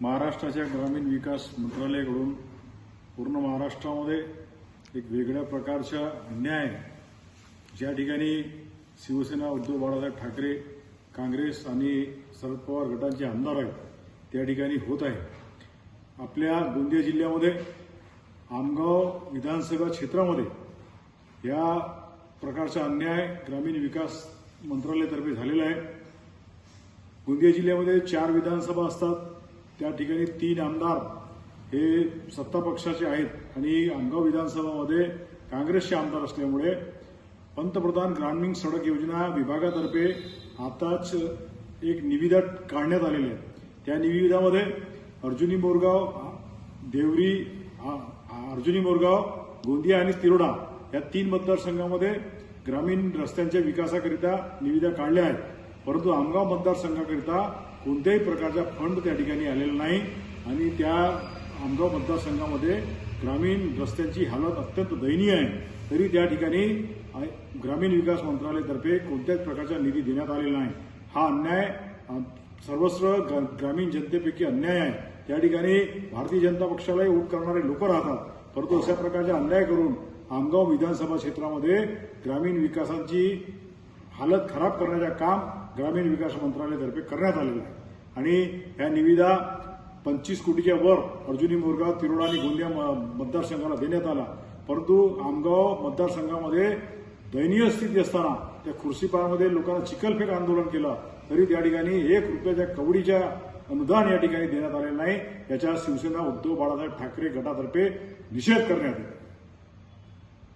महाराष्ट्राच्या ग्रामीण विकास मंत्रालयाकडून पूर्ण महाराष्ट्रामध्ये एक वेगळ्या प्रकारचा अन्याय ज्या ठिकाणी शिवसेना उद्धव बाळासाहेब ठाकरे काँग्रेस आणि शरद पवार गटांचे आमदार आहेत त्या ठिकाणी होत आहे. आपल्या गोंदिया जिल्ह्यामध्ये आमगाव विधानसभा क्षेत्रामध्ये या प्रकारचा अन्याय ग्रामीण विकास मंत्रालयातर्फे झालेला आहे. गोंदिया जिल्ह्यामध्ये चार विधानसभा असतात. त्या ठिकाणी तीन आमदार हे सत्ता पक्षाचे आहेत. आणि आमगाव विधानसभामध्ये काँग्रेसचे आमदार असल्यामुळे पंतप्रधान ग्रामीण सडक योजना विभागातर्फे आताच एक निविदा काढण्यात आलेली आहे. त्या निविदामध्ये अर्जुनी मोरगाव देवरी अर्जुनी मोरगाव गोंदिया आणि तिरोडा या तीन मतदारसंघामध्ये ग्रामीण रस्त्यांच्या विकासाकरिता निविदा काढल्या आहेत. परंतु आमगाव मतदारसंघाकरिता कोणत्याही प्रकारचा फंड त्या ठिकाणी आलेला नाही आणि त्या आमगाव मतदारसंघामध्ये ग्रामीण रस्त्यांची हालत अत्यंत दयनीय आहे. तरी त्या ठिकाणी ग्रामीण विकास मंत्रालयातर्फे कोणत्याच प्रकारचा निधी देण्यात आलेला नाही. हा अन्याय सर्वस्व ग- ग्रामीण जनतेपैकी अन्याय आहे. त्या ठिकाणी भारतीय जनता पक्षालाही वोट करणारे लोक राहतात. परंतु अशा प्रकारचा अन्याय करून आमगाव विधानसभा क्षेत्रामध्ये ग्रामीण विकासाची हालत खराब करण्याचे काम ग्रामीण विकास मंत्रालयातर्फे करण्यात आलेलं आहे. आणि ह्या निविदा पंचवीस कोटीच्या वर अर्जुनी मोरगाव तिरोडा आणि गोंदिया म- मतदारसंघाला देण्यात आला. परंतु आमगाव मतदारसंघामध्ये दयनीय स्थिती असताना त्या खुर्शीपारमध्ये लोकांना चिखलफेक आंदोलन केलं तरी त्या ठिकाणी एक रुपयाच्या कवडीच्या अनुदान या ठिकाणी देण्यात आलेलं नाही. याच्या शिवसेना उद्धव बाळासाहेब ठाकरे गटातर्फे निषेध करण्यात आला